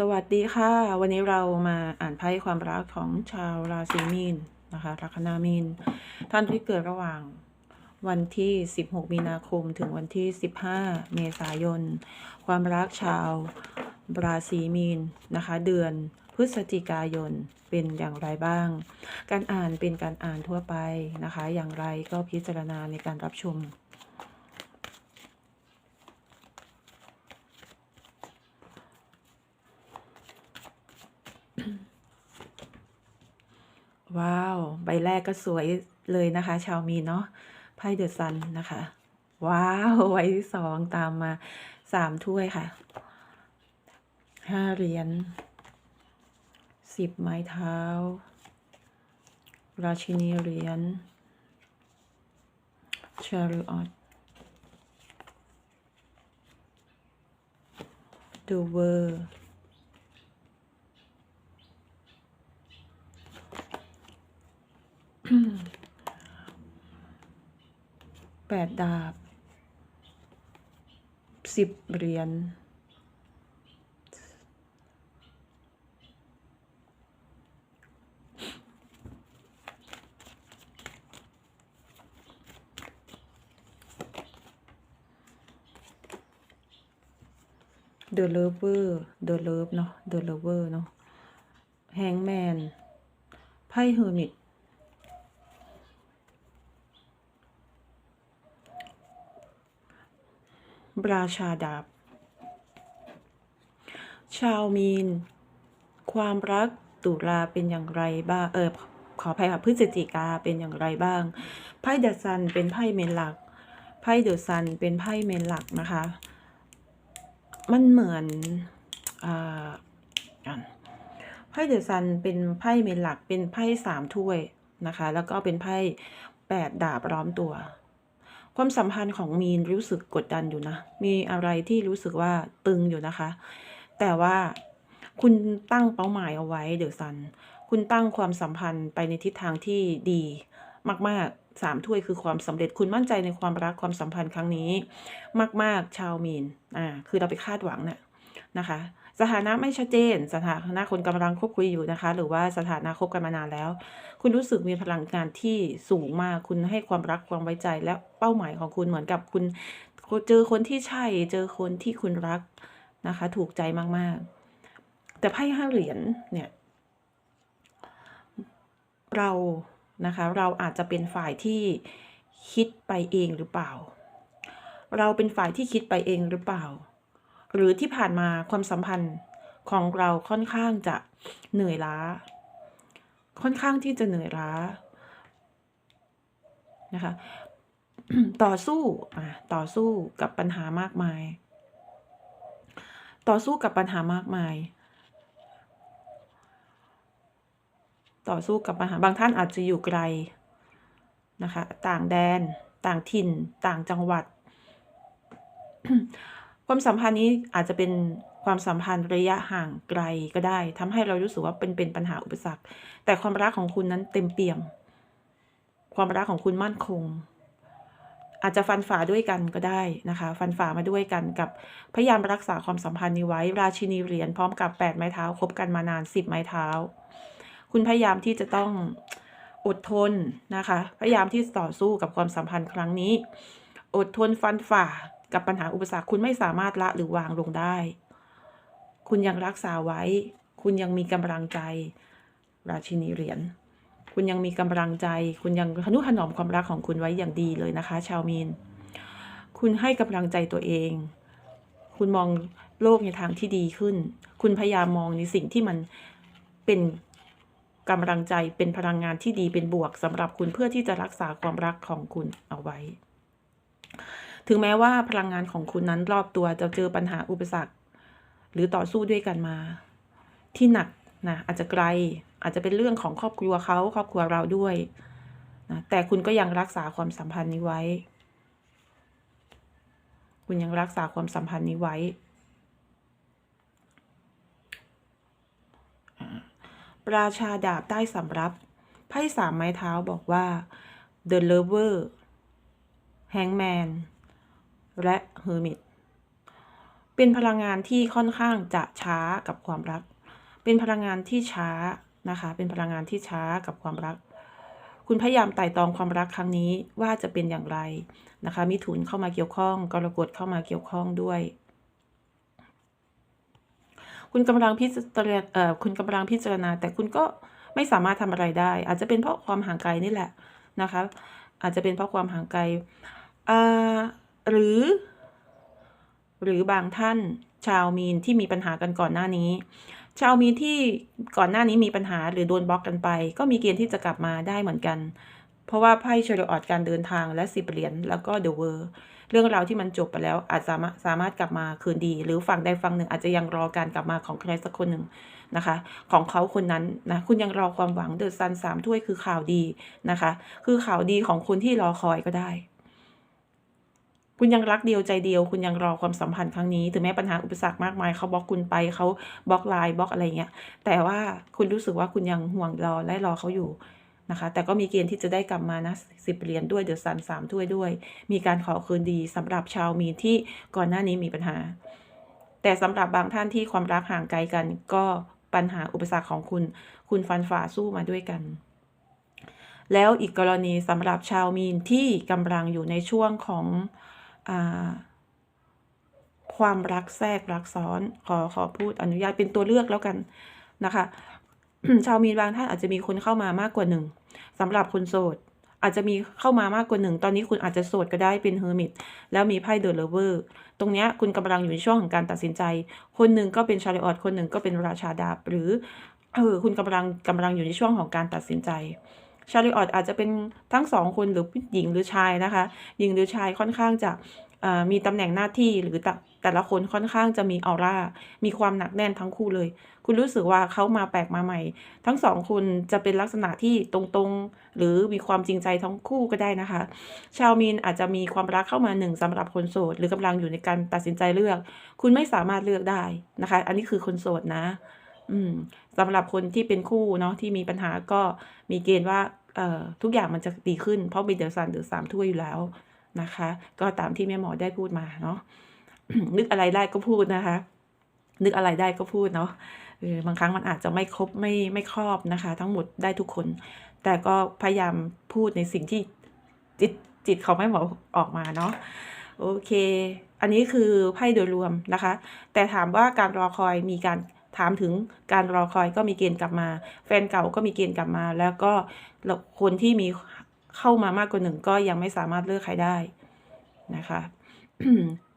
สวัสดีค่ะ วันนี้เรามาอ่านไพ่ความรักของชาวราศีมีนนะคะลัคนามีน ท่านที่เกิดระหว่างวันที่ 16 มีนาคมถึงวันที่ 15 เมษายน ความรักชาวราศีมีนนะคะ เดือนพฤศจิกายนเป็นอย่างไรบ้าง การอ่านเป็นการอ่านทั่วไปนะคะ อย่างไรก็พิจารณาในการรับชม ว้าว ใบแรกก็สวยเลยนะคะ ชาวมีเนาะไพ่เดอะซันนะคะ ว้าวใบที่สองตามมาสามถ้วยค่ะห้าเหรียญสิบไม้เท้า ราชินีเหรียญชาริออตดูเวอร์ แปดดาบสิบเหรียญเดอะเลเวอร์เดอะเลิฟเนาะเดอะเลเวอร์เนาะแฮงแมนไพ่เฮอร์มิต ราชาดาบ ชาวมีน ความรักตุลาเป็นอย่างไรบ้างเออขออภัยค่ะพฤศจิกาเป็นอย่างไรบ้าง ไพ่เดอะซันเป็นไพ่เมนหลัก ไพ่เดอะซันเป็นไพ่เมนหลักนะคะ มันเหมือนอ่าอะไพ่เดอะซันเป็นไพ่เมนหลัก เป็นไพ่สามถ้วยนะคะ แล้วก็เป็นไพ่แปดดาบล้อมตัว ความสัมพันธ์ของมีนรู้สึกกดดันอยู่นะ มีอะไรที่รู้สึกว่าตึงอยู่นะคะ แต่ว่าคุณตั้งเป้าหมายเอาไว้เดอะซัน คุณตั้งความสัมพันธ์ไปในทิศทางที่ดีมากๆสามถ้วยคือความสำเร็จคุณมั่นใจในความรักความสัมพันธ์ครั้งนี้ มาก ๆ ชาวมีนอ่าคือเราไปคาดหวังน่ะนะคะ สถานะไม่ชัดเจน สถานะคนกำลังคบคุยอยู่นะคะ หรือว่าสถานะคบกันมานานแล้ว คุณรู้สึกมีพลังงานที่สูงมาก คุณให้ความรักความไว้ใจและเป้าหมายของคุณเหมือนกับคุณ เจอคนที่ใช่ เจอคนที่คุณรักนะคะ ถูกใจมากๆ แต่ไพ่ห้าเหรียญเนี่ยเรานะคะ เราอาจจะเป็นฝ่ายที่คิดไปเองหรือเปล่า เราเป็นฝ่ายที่คิดไปเองหรือเปล่า หรือที่ผ่านมาความสัมพันธ์ของเราค่อนข้างจะเหนื่อยล้า ค่อนข้างที่จะเหนื่อยล้านะคะต่อสู้อะต่อสู้กับปัญหามากมาย ต่อสู้กับปัญหามากมาย ต่อสู้กับปัญหาบางท่านอาจจะอยู่ไกลนะคะ ต่างแดน ต่างถิ่น ต่างจังหวัด ความสัมพันธ์นี้อาจจะเป็นความสัมพันธ์ระยะห่างไกลก็ได้ทำให้เรารู้สึกว่าเป็นเป็นปัญหาอุปสรรค แต่ความรักของคุณนั้นเต็มเปี่ยม ความรักของคุณมั่นคง อาจจะฟันฝ่าด้วยกันก็ได้นะคะ ฟันฝ่ามาด้วยกันกับพยายามรักษาความสัมพันธ์นี้ไว้ ราชินีเหรียญพร้อมกับแปดไม้เท้าคบกันมานานสิบไม้เท้า คุณพยายามที่จะต้องอดทนนะคะ พยายามที่ต่อสู้กับความสัมพันธ์ครั้งนี้ อดทนฟันฝ่า กับปัญหาอุปสรรคคุณไม่สามารถละหรือวางลงได้ คุณยังรักษาไว้ คุณยังมีกำลังใจ ราชินีเหรียญคุณยังมีกำลังใจ คุณยังทนุถนอมความรักของคุณไว้อย่างดีเลยนะคะ ชาวมีน คุณให้กำลังใจตัวเอง คุณมองโลกในทางที่ดีขึ้น คุณพยายามมองในสิ่งที่มันเป็นกำลังใจเป็นพลังงานที่ดีเป็นบวกสำหรับคุณเพื่อที่จะรักษาความรักของคุณเอาไว้ ถึงแม้ว่าพลังงานของคุณนั้นรอบตัวจะเจอปัญหาอุปสรรค หรือต่อสู้ด้วยกันมา ที่หนักนะอาจจะไกลอาจจะเป็นเรื่องของครอบครัวเขาครอบครัวเราด้วยนะแต่คุณก็ยังรักษาความสัมพันธ์นี้ไว้ คุณยังรักษาความสัมพันธ์นี้ไว้ ราชาดาบใต้สำรับไพ่สามไม้เท้าบอกว่า The Lover Hangman และ Hermit เป็นพลังงานที่ค่อนข้างจะช้ากับความรัก เป็นพลังงานที่ช้านะคะ เป็นพลังงานที่ช้ากับความรัก คุณพยายามไต่ตองความรักครั้งนี้ว่าจะเป็นอย่างไรนะคะ มิถุนเข้ามาเกี่ยวข้อง กรกฎเข้ามาเกี่ยวข้องด้วย คุณกำลังพิจารณาเอ่อคุณกำลังพิจารณา แต่คุณก็ไม่สามารถทำอะไรได้ อาจจะเป็นเพราะความห่างไกลนี่แหละนะคะ อาจจะเป็นเพราะความห่างไกลอ่า หรือ หรือบางท่านชาวมีนที่มีปัญหากันก่อนหน้านี้ ชาวมีนที่ก่อนหน้านี้มีปัญหาหรือโดนบล็อกกันไป ก็มีเกณฑ์ที่จะกลับมาได้เหมือนกัน เพราะว่าไพ่เชลออดการเดินทางและสิบเหรียญแล้วก็เดอะเวอร์เรื่องราวที่มันจบไปแล้วอาจสามารถสามารถกลับมาคืนดี หรือฝั่งใดฝั่งหนึ่งอาจจะยังรอการกลับมาของใครสักคนหนึ่งนะคะ ของเขาคนนั้นนะคุณยังรอความหวังเดอะซันสามถ้วยคือข่าวดีนะคะ คือข่าวดีของคุณที่รอคอยก็ได้ คุณยังรักเดียวใจเดียว คุณยังรอความสัมพันธ์ครั้งนี้ถึงแม้ปัญหาอุปสรรคมากมายเขาบล็อกคุณไปเขาบล็อกไลน์บล็อกอะไรเงี้ยแต่ว่าคุณรู้สึกว่าคุณยังห่วงรอและรอเขาอยู่นะคะ แต่ก็มีเกณฑ์ที่จะได้กลับมานะสิบเหรียญด้วยเดือะซันสามถ้วยด้วย มีการขอคืนดีสำหรับชาวมีนที่ก่อนหน้านี้มีปัญหา แต่สำหรับบางท่านที่ความรักห่างไกลกัน ก็ปัญหาอุปสรรคของคุณ คุณฟันฝ่าสู้มาด้วยกันแล้วอีกกรณีสำหรับชาวมีนที่กำลังอยู่ในช่วงของ ความรักแทรกรักซ้อน ขอขอพูดอนุญาตเป็นตัวเลือกแล้วกันนะคะ ชาวมีนบางท่านอาจจะมีคนเข้ามามากกว่าหนึ่งสำหรับคนโสดอาจจะมีเข้ามามากกว่าหนึ่ง ตอนนี้คุณอาจจะโสดก็ได้เป็นเฮอร์มิตแล้วมีไพ่เดอะเลเวอร์ ตรงนี้คุณกำลังอยู่ในช่วงของการตัดสินใจ คนหนึ่งก็เป็นชาริออตคนหนึ่งก็เป็นราชาดาบหรือ เออ คุณกำลังกำลังอยู่ในช่วงของการตัดสินใจ ชาริออตอาจจะเป็นทั้งสองคนหรือหญิงหรือชายนะคะ หญิงหรือชายค่อนข้างจะมีตำแหน่งหน้าที่หรือแต่แต่ละคนค่อนข้างจะมีออร่า มีความหนักแน่นทั้งคู่เลย คุณรู้สึกว่าเขามาแปลกมาใหม่ ทั้งสองคนจะเป็นลักษณะที่ตรงๆ หรือมีความจริงใจทั้งคู่ก็ได้นะคะ ชาวมีนอาจจะมีความรักเข้ามาหนึ่งสำหรับคนโสด หรือกำลังอยู่ในการตัดสินใจเลือก คุณไม่สามารถเลือกได้นะคะ อันนี้คือคนโสดนะ อืมสำหรับคนที่เป็นคู่เนาะที่มีปัญหาก็มีเกณฑ์ว่าเอ่อทุกอย่างมันจะดีขึ้น เพราะมีเดือะซันเดอะสามถ้วยอยู่แล้วนะคะ ก็ตามที่แม่หมอได้พูดมาเนาะนึกอะไรได้ก็พูดนะคะ นึกอะไรได้ก็พูดเนาะออบางครั้งมันอาจจะไม่ครบไม่ไม่ครอบนะคะ ทั้งหมดได้ทุกคน แต่ก็พยายามพูดในสิ่งที่จิตจิตเของแม่หมอออกมาเนาะโอเค อันนี้คือไพ่โดยรวมนะคะ แต่ถามว่าการรอคอยมีการ ถามถึงการรอคอยก็มีเกณฑ์กลับมา แฟนเก่าก็มีเกณฑ์กลับมา แล้วก็คนที่มีเข้ามามากกว่าหนึ่งก็ยังไม่สามารถเลือกใครได้นะคะ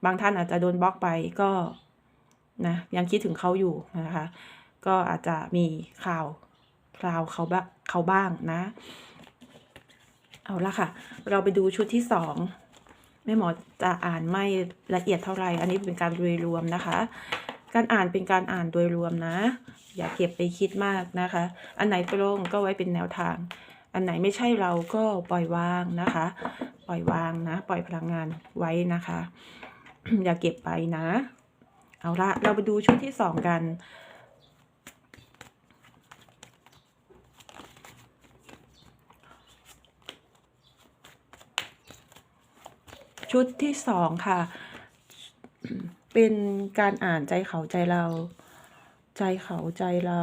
บางท่านอาจจะโดนบล็อกไปก็นะยังคิดถึงเขาอยู่นะคะ ก็อาจจะมีข่าวคราวเขาบ้างเขาบ้างนะ เอาละค่ะ เราไปดูชุดที่สองแม่หมอจะอ่านไม่ละเอียดเท่าไหร่ อันนี้เป็นการโดยรวมนะคะ การอ่านเป็นการอ่านโดยรวมนะ อย่าเก็บไปคิดมากนะคะ อันไหนตรงก็ไว้เป็นแนวทาง อันไหนไม่ใช่เราก็ปล่อยวางนะคะ ปล่อยวางนะ ปล่อยพลังงานไว้นะคะ อย่าเก็บไปนะ เอาละเราไปดูชุดที่สองกันชุดที่สองค่ะ เป็นการอ่านใจเขาใจเรา ใจเขาใจเรา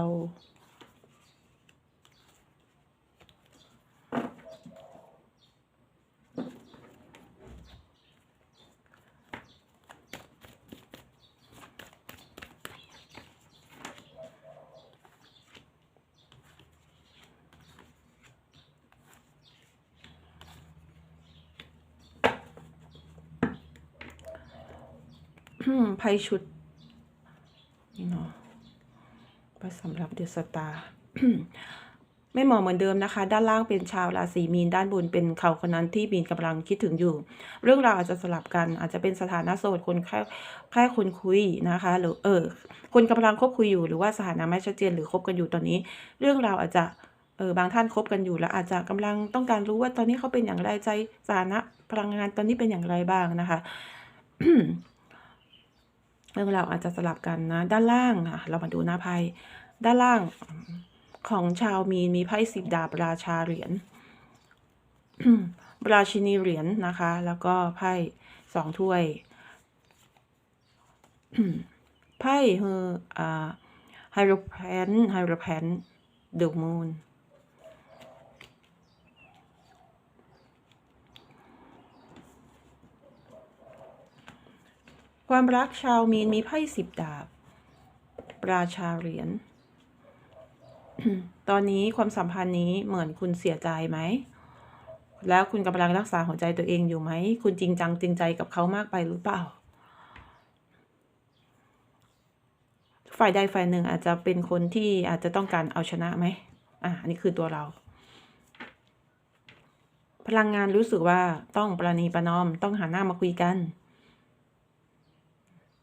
ไพ่ชุด นี่เนาะไว้สำหรับเดือะสตาร์ไม่เหมาะเหมือนเดิมนะคะ ด้านล่างเป็นชาวราศีมีน ด้านบนเป็นเขาคนนั้นที่มีนกำลังคิดถึงอยู่ เรื่องราวอาจจะสลับกัน อาจจะเป็นสถานะโสดคนแค่แค่คนคุยนะคะ หรือเออ คนกำลังคบคุยอยู่ หรือว่าสถานะไม่ชัดเจนหรือคบกันอยู่ตอนนี้ เรื่องราวอาจจะเออบางท่านคบกันอยู่แล้วอาจจะกำลังต้องการรู้ว่าตอนนี้เขาเป็นอย่างไรใจสถานะพลังงานตอนนี้เป็นอย่างไรบ้างนะคะ เรื่องราวอาจจะสลับกันนะ ด้านล่างอะเรามาดูหน้าไพ่ด้านล่างของชาวมีนมีไพ่สิบดาบราชาเหรียญราชินีเหรียญนะคะ แล้วก็ไพ่สองถ้วยไพ่เฮออ่าไฮโรแพนไฮโรแพนเดอะมูน ความรักชาวมีนมีไพ่สิบดาบ ราชาเหรียญ ตอนนี้ความสัมพันธ์นี้เหมือนคุณเสียใจไหม แล้วคุณกำลังรักษาหัวใจตัวเองอยู่ไหม คุณจริงจังจริงใจกับเขามากไปหรือเปล่า ฝ่ายใดฝ่ายหนึ่งอาจจะเป็นคนที่อาจจะต้องการเอาชนะไหม อะ อันนี้คือตัวเราพลังงานรู้สึกว่าต้องประนีประนอมต้องหาหน้ามาคุยกัน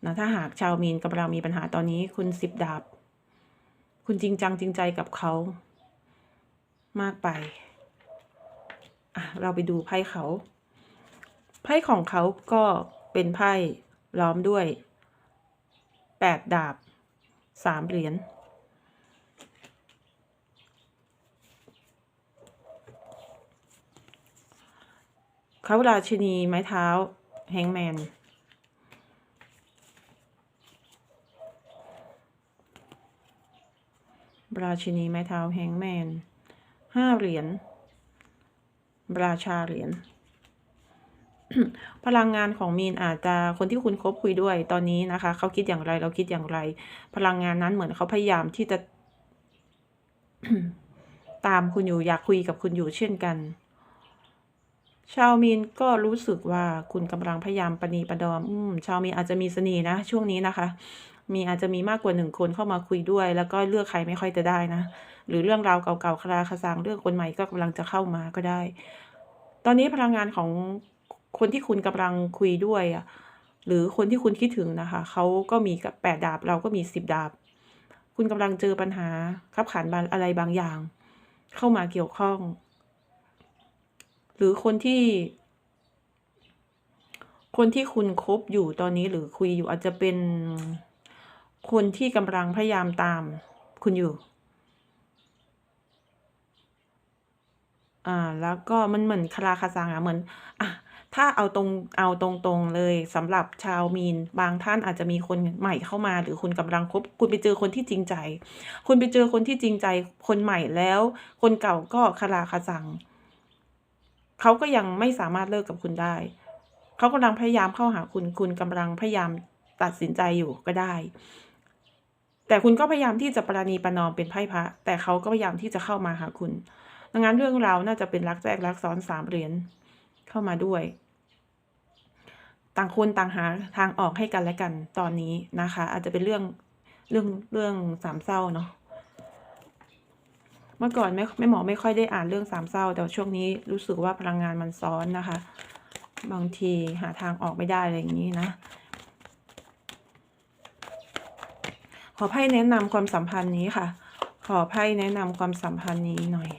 นะถ้าหากชาวมีนกำลังมีปัญหาตอนนี้ คุณสิบดาบ คุณจริงจังจริงใจกับเขา มากไปอะเราไปดูไพ่เขาไพ่ของเขาก็เป็นไพ่ล้อมด้วยแปดดาบสามเหรียญเขาราชินีไม้เท้าแฮงแมน ราชินีไม้เท้าแฮงแมนห้าเหรียญ ราชาเหรียญ พลังงานของมีนอาจจะคนที่คุณคบคุยด้วยตอนนี้นะคะ เขาคิดอย่างไรเราคิดอย่างไร พลังงานนั้นเหมือนเขาพยายามที่จะ ตามคุณอยู่อยากคุยกับคุณอยู่เช่นกัน ชาวมีนก็รู้สึกว่าคุณกำลังพยายามประนีประดอมอมชาวมีนอาจจะมีเสน่ห์นะช่วงนี้นะคะ มีอาจจะมีมากกว่าหนึ่งคนเข้ามาคุยด้วย แล้วก็เลือกใครไม่ค่อยจะได้นะ หรือเรื่องราวเก่าๆคลาคาซังเรื่องคนใหม่ก็กำลังจะเข้ามาก็ได้ ตอนนี้พลังงานของคนที่คุณกำลังคุยด้วยอะหรือคนที่คุณคิดถึงนะคะ เขาก็มีกับแปดดาบ เราก็มีสิบดาบ คุณกำลังเจอปัญหาขับขันบางอะไรบางอย่าง เข้ามาเกี่ยวข้อง หรือคนที่ คนที่คุณคบอยู่ตอนนี้หรือคุยอยู่อาจจะเป็น คนที่กำลังพยายามตามคุณอยู่ อ่า แล้วก็มันเหมือนคลาคาซังอะเหมือน อะ ถ้าเอาตรงเอาตรงๆเลยสำหรับชาวมีน บางท่านอาจจะมีคนใหม่เข้ามา หรือคุณกำลังคบคุณไปเจอคนที่จริงใจ คุณไปเจอคนที่จริงใจ คนใหม่แล้ว คนเก่าก็คลาคาซังเขาก็ยังไม่สามารถเลิกกับคุณได้เขากำลังพยายามเข้าหาคุณ คุณกำลังพยายามตัดสินใจอยู่ก็ได้ แต่คุณก็พยายามที่จะประนีประนอมเป็นไพ่พระ แต่เขาก็พยายามที่จะเข้ามาหาคุณ ดังนั้นเรื่องราวน่าจะเป็นรักแรกรักซ้อนสามเหรียญเข้ามาด้วย ต่างคนต่างหาทางออกให้กันและกันตอนนี้นะคะ อาจจะเป็นเรื่องเรื่องเรื่องสามเศร้าเนาะเมื่อก่อนไม่ไม่หมอไม่ค่อยได้อ่านเรื่องสามเศร้า แต่ช่วงนี้รู้สึกว่าพลังงานมันซ้อนนะคะ บางทีหาทางออกไม่ได้อะไรอย่างนี้นะ ขอไพ่แนะนำความสัมพันธ์นี้ค่ะ ขอไพ่แนะนำความสัมพันธ์นี้หน่อย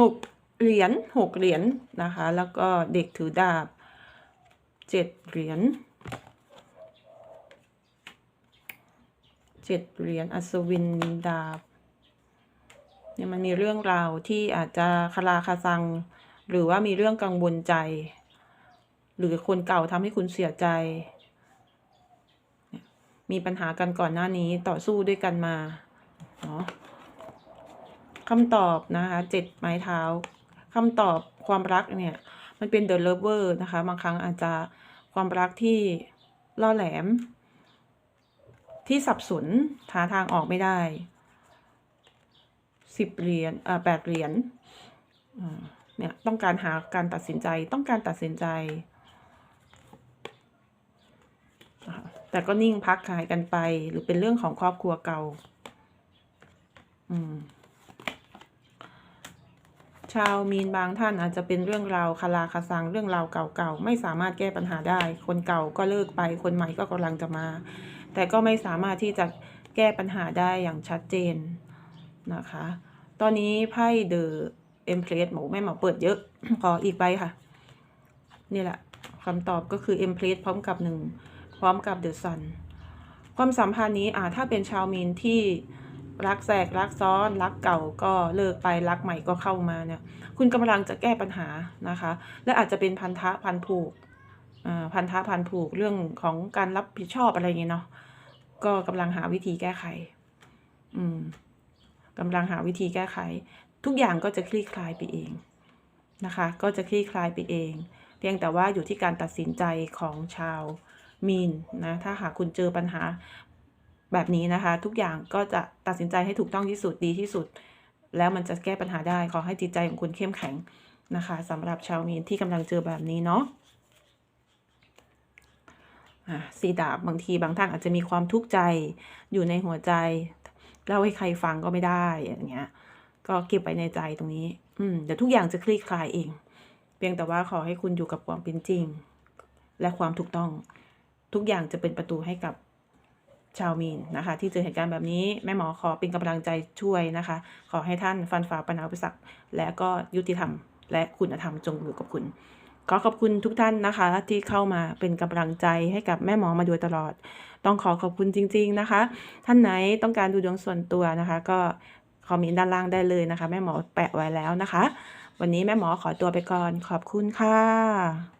หกเหรียญหกเหรียญนะคะ แล้วก็เด็กถือดาบเจ็ดเหรียญ เจ็ดเหรียญอัศวินดาบเนี่ยมันมีเรื่องราวที่อาจจะคลาคาซัง หรือว่ามีเรื่องกังวลใจ หรือคนเก่าทำให้คุณเสียใจ มีปัญหากันก่อนหน้านี้ต่อสู้ด้วยกันมาเนาะคำตอบนะคะเจ็ดไม้เท้าคำตอบความรักเนี่ย มันเป็น the lover นะคะ บางครั้งอาจจะความรักที่ล่อแหลม ที่สับสนหาทางออกไม่ได้สิบเหรียญอ่าแปดเหรียญเนี่ยต้องการหาการตัดสินใจต้องการตัดสินใจ แต่ก็นิ่งพักหายกันไป หรือเป็นเรื่องของครอบครัวเก่าชาวมีนบางท่านอาจจะเป็นเรื่องราวคาราคาซังเรื่องราวเก่าๆ ไม่สามารถแก้ปัญหาได้ คนเก่าก็เลิกไป คนใหม่ก็กำลังจะมา แต่ก็ไม่สามารถที่จะแก้ปัญหาได้อย่างชัดเจนนะคะ ตอนนี้ไพ่เดอะเอ็มเพลสหมูแม่หมอเปิดเยอะ ขออีกใบค่ะ นี่แหละคำตอบก็คือเอ็มเพลสพร้อมกับหนึ่งพร้อมกับเดอะซันความสัมพันธ์นี้อ่าถ้าเป็นชาวมีนที่รักแสกรักซ้อนรักเก่าก็เลิกไปรักใหม่ก็เข้ามาเนี่ย คุณกำลังจะแก้ปัญหานะคะ และอาจจะเป็นพันธะพันผูกอ่าพันธะพันผูกเรื่องของการรับผิดชอบอะไรอย่างเงี้ยเนาะ ก็กำลังหาวิธีแก้ไข อืมกำลังหาวิธีแก้ไข ทุกอย่างก็จะคลี่คลายไปเองนะคะ ก็จะคลี่คลายไปเอง เพียงแต่ว่าอยู่ที่การตัดสินใจของชาวมีนนะ ถ้าหากคุณเจอปัญหาแบบนี้นะคะ ทุกอย่างก็จะตัดสินใจให้ถูกต้องที่สุดดีที่สุด แล้วมันจะแก้ปัญหาได้ขอให้จิตใจของคุณเข้มแข็งนะคะสำหรับชาวมีนที่กำลังเจอแบบนี้เนาะ สีดาบบางทีบางท่านอาจจะมีความทุกข์ใจอยู่ในหัวใจเล่าให้ใครฟังก็ไม่ได้อย่างเงี้ย ก็เก็บไว้ในใจตรงนี้ อืมเดี๋ยวทุกอย่างจะคลี่คลายเอง เพียงแต่ว่าขอให้คุณอยู่กับความเป็นจริง และความถูกต้อง ทุกอย่างจะเป็นประตูให้กับชาวมีนนะคะ ที่เจอเหตุการณ์แบบนี้แม่หมอขอเป็นกำลังใจช่วยนะคะ ขอให้ท่านฟันฝ่าปัญหาอุปสรรคและก็ยุติธรรม และคุณธรรมจงอยู่กับคุณ ขอขอบคุณทุกท่านนะคะ ที่เข้ามาเป็นกำลังใจให้กับแม่หมอมาโดยตลอด ต้องขอขอบคุณจริง ๆนะคะ ท่านไหนต้องการดูดวงส่วนตัวนะคะ ก็คอมเมนต์ด้านล่างได้เลยนะคะ แม่หมอแปะไว้แล้วนะคะ วันนี้แม่หมอขอตัวไปก่อนขอบคุณค่ะ